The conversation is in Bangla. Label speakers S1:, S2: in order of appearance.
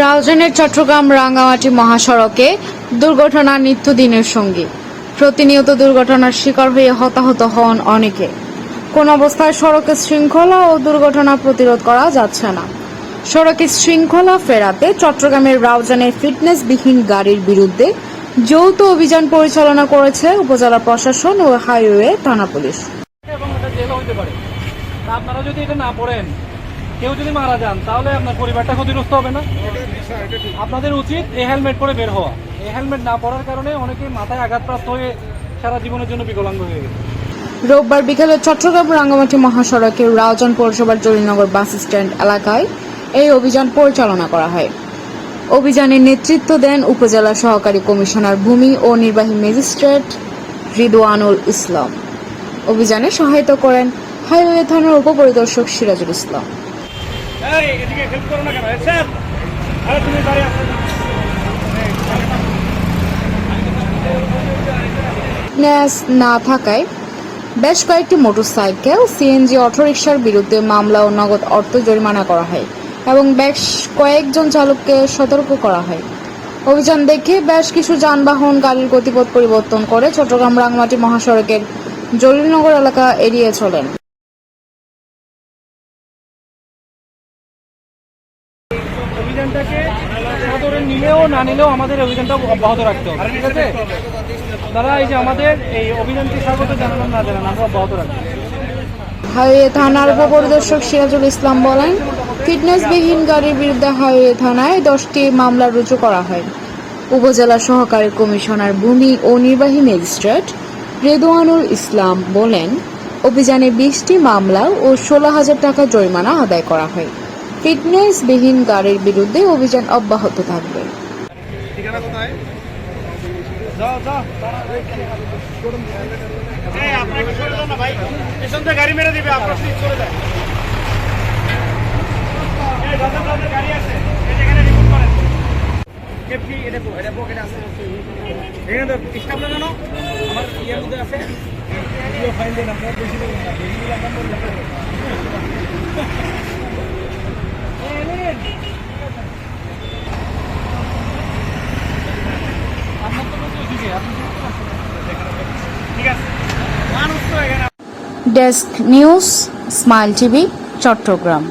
S1: রাউজানের চট্টগ্রাম রাঙ্গামাটি মহাসড়কে দুর্ঘটনা নিত্যদিনের সঙ্গী। প্রতিনিয়ত দুর্ঘটনার শিকার হয়ে হতাহত হন অনেকে। কোন অবস্থায় সড়কের শৃঙ্খলা ও দুর্ঘটনা প্রতিরোধ করা যাচ্ছে না। সড়কের শৃঙ্খলা ফেরাতে চট্টগ্রামের রাউজানে ফিটনেসবিহীন গাড়ির বিরুদ্ধে যৌথ অভিযান পরিচালনা করেছে উপজেলা প্রশাসন ও হাইওয়ে থানা পুলিশ।
S2: এবং এটা হইতে পারে। আপনারা যদি এটা না পড়েন কেউ যদি মারা যান তাহলে আপনার পরিবারটা ক্ষতিগ্রস্ত হবে না? আপনাদের উচিত এই হেলমেট পরে বের হওয়া। এই হেলমেট না পরার কারণে অনেকে মাথায় আঘাতপ্রাপ্ত হয়ে সারা জীবনের জন্য বিকলাঙ্গ হয়ে গেছে।
S1: রোববার বিকেলে চট্টগ্রাম রাঙ্গামাটি মহাসড়কে রাউজান পৌরসভার জলিনগর বাস স্ট্যান্ড এলাকায় এই অভিযান পরিচালনা করা হয়। অভিযানে নেতৃত্ব দেন উপজেলা সহকারী কমিশনার ভূমি ও নির্বাহী ম্যাজিস্ট্রেট রিদওয়ানুল ইসলাম। অভিযানে সহায়তা করেন হাইওয়ে থানার উপপরিদর্শক সিরাজুল ইসলাম।
S2: এই এদিকে হেল্প করো না কেন? স্যার! আরে তুমি দাঁড়িয়ে আসো
S1: ফিটনেস না থাকায় বেশ কয়েকটি মোটরসাইকেল সিএনজি অটোরিকশার বিরুদ্ধে মামলা ও নগদ অর্থ জরিমানা করা হয়। এবং বেশ কয়েকজন চালককে সতর্ক করা হয়। অভিযান দেখে বেশ কিছু যানবাহন গাড়ির গতিপথ পরিবর্তন করে চট্টগ্রাম রাংমাটি মহাসড়কের জলিলনগর এলাকা এড়িয়ে চলেন।
S2: নিলেও না নিলেও আমাদের অভিযানটা অব্যাহত রাখতে হবে, ঠিক আছে? তারা এই যে আমাদের এই অভিযানকে স্বাগত জানালাম না জানান, আমরা অব্যাহত রাখব
S1: হাইওয়ে থানার উপপরিদর্শক সিরাজুল ইসলাম বলেন, ফিটনেসবিহীন গাড়ির বিরুদ্ধে হাইওয়ে থানায় দশটি মামলা রুজু করা হয়। উপজেলা সহকারী কমিশনার ভূমি ও নির্বাহী ম্যাজিস্ট্রেট রেদওয়ানুল ইসলাম বলেন, অভিযানে বিশটি মামলা ও ষোলো হাজার টাকা জরিমানা আদায় করা হয়। ফিটনেসবিহীন গাড়ির বিরুদ্ধে অভিযান অব্যাহত থাকবে।
S2: ঠিকানা কোথায়? আপনাকে সরে যাও না ভাই। পেছন থেকে গাড়ি মেরে দিবে, আপনার দাদা দাদা, গাড়ি আছে। এই যেখানে রিপোর্ট করেন। কেপি এটা এটা আছে। এখানে তো স্টাফ আমার ইয়ের মধ্যে আছে। ফাইল দেন আপনার বেশি দেবেন না বেশি দিলে আপনার মনে যাবে আপনার তো বলতে ওদিকে আপনি ঠিক আছে মানুষ তো এখানে
S1: desk news Smile TV Chattogram